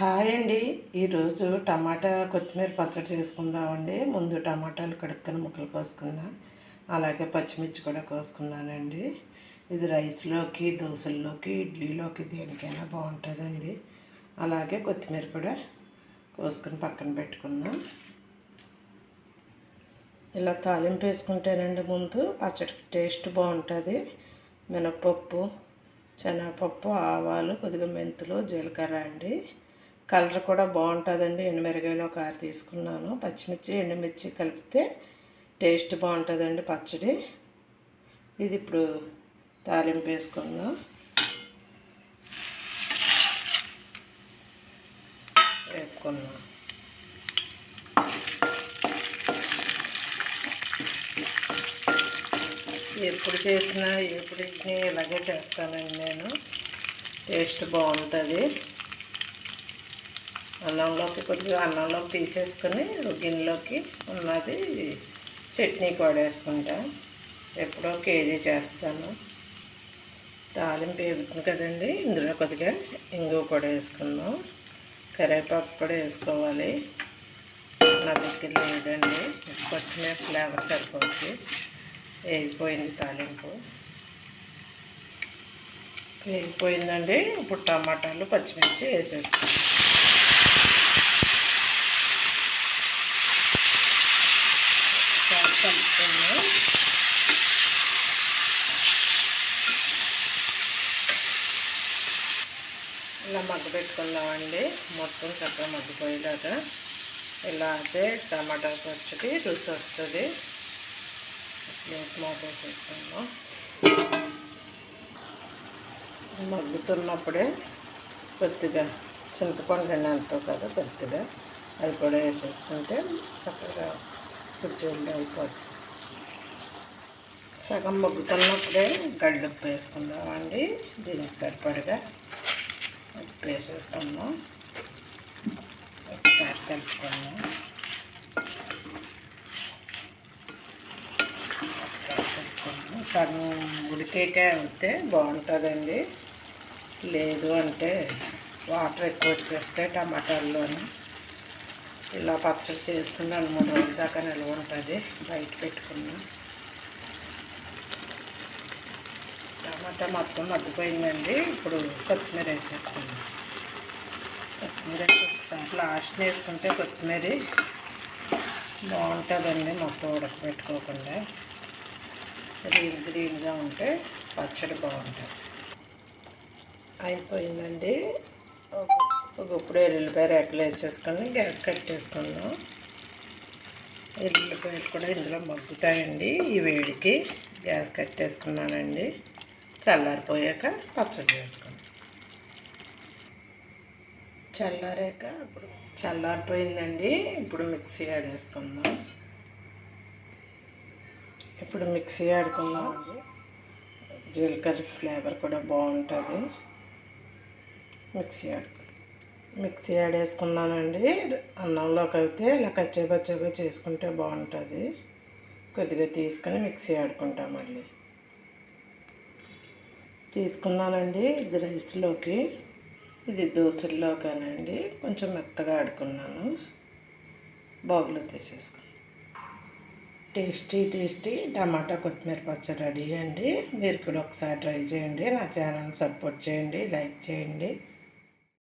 Hi అండి. ఈరోజు టమాటా కొత్తిమీర పచ్చడి చేసుకుందామండి. ముందు టమాటాలు కడుక్కొని ముక్కలు కోసుకున్నా అలాగే పచ్చిమిర్చి కూడా కోసుకున్నానండి. ఇది రైస్లోకి దోశల్లోకి ఇడ్లీలోకి దేనికైనా బాగుంటుందండి. అలాగే కొత్తిమీర కూడా కోసుకుని పక్కన పెట్టుకున్నా. ఇలా తాలింపు వేసుకుంటేనండి ముందు పచ్చడికి టేస్ట్ బాగుంటుంది. మినపప్పు శనగపప్పు ఆవాలు కొద్దిగా మెంతులు జీలకర్ర అండి. కలర్ కూడా బాగుంటుందండి. ఎండుమిరగాయలు ఒక ఆరు తీసుకున్నాను. పచ్చిమిర్చి ఎండుమిర్చి కలిపితే టేస్ట్ బాగుంటుందండి పచ్చడి. ఇది ఇప్పుడు తాలింపు వేసుకుందాం వేసుకున్నాం ఎప్పుడు చేసినా ఎప్పుడు ఇలాగే చేస్తానండి నేను. టేస్ట్ బాగుంటుంది. అన్నంలోకి కొద్దిగా అన్నంలోకి తీసేసుకొని గిన్నెలోకి ఉన్నది చట్నీ కూడా వేసుకుంటా ఎప్పుడో కేజీ చేస్తాను. తాలింపు వేగుతుంది కదండి ఇందులో కొద్దిగా ఇంగువ కూడా వేసుకుందాం. కరివేపాకు కూడా వేసుకోవాలి. నా దగ్గర లేదండి కొత్తిమీర ఫ్లేవర్ సరిపోతుంది వేగిపోయింది తాలింపు. వేగిపోయిందండి ఇప్పుడు టమాటాలు పచ్చిమిర్చి వేసేస్తాం కలుపుకున్నాం ఇలా మగ్గు పెట్టుకుందామండి మొత్తం చక్కగా మగ్గిపోయేలాగా. ఇలా అయితే టమాటా పచ్చడి రుచి వస్తుంది. ప్లేట్ మగ్గుతున్నప్పుడే కొద్దిగా చింతపండు ఎంతో కదా కొద్దిగా అది కూడా వేసేసుకుంటే చక్కగా చూడండి అయిపోతుంది సగం మగ్గుతున్నప్పుడే గడ్డప్పు వేసుకుందామండి. దీనికి సరిపడగా ఉప్పు వేసేసుకుందాం ఒకసారి కలుపుకుందాం. ఒకసారి కలుపుకుందాం. సగం ఉడికేకే అయితే బాగుంటుందండి. లేదు అంటే వాటర్ ఎక్కువ వచ్చేస్తే టమాటాల్లోనే. ఇలా పచ్చడి చేసుకున్నాను మూడు రోజుల దాకా నిల్వ ఉంటుంది. బయట పెట్టుకున్నాం. టమాటా మొత్తం మగ్గిపోయిందండి. ఇప్పుడు కొత్తిమీర వేసేసుకున్నాను కొత్తిమీర ఒకసారి లాస్ట్ వేసుకుంటే కొత్తిమీర బాగుంటుందండి మొత్తం ఉడకబెట్టుకోకుండా. గ్రీన్ గ్రీన్గా ఉంటే పచ్చడి బాగుంటుంది. అయిపోయిందండి. ఇప్పుడు ఎల్లుల్లిపాయ రేకలు వేసేసుకొని గ్యాస్ కట్టేసుకున్నాం ఎల్లుల్లిపాయలు కూడా ఇందులో మగ్గుతాయండి. ఈ వేడికి గ్యాస్ కట్టేసుకున్నానండి చల్లారిపోయాక పచ్చడి చేసుకున్నాం చల్లారాక ఇప్పుడు చల్లారిపోయిందండి. ఇప్పుడు మిక్సీ ఆడేసుకుందాం ఇప్పుడు మిక్సీ ఆడుకుందామండి జీలకర్ర ఫ్లేవర్ కూడా బాగుంటుంది. మిక్సీ ఆడుకుందాం మిక్సీ ఆడేసుకున్నానండి అన్నంలోకి అయితే ఇలా కచ్చేపచ్చేగా చేసుకుంటే బాగుంటుంది. కొద్దిగా తీసుకొని మిక్సీ ఆడుకుంటాం మళ్ళీ. తీసుకున్నానండి ఇది రైస్లోకి. ఇది దోశల్లోకానండి. కొంచెం మెత్తగా ఆడుకున్నాను. బౌల్లో తీసేసుకున్నాను టేస్టీ టేస్టీ టమాటా కొత్తిమీర పచ్చడి రెడీ అండి. మీరు కూడా ఒకసారి ట్రై చేయండి. నా ఛానల్ సపోర్ట్ చేయండి లైక్ చేయండి.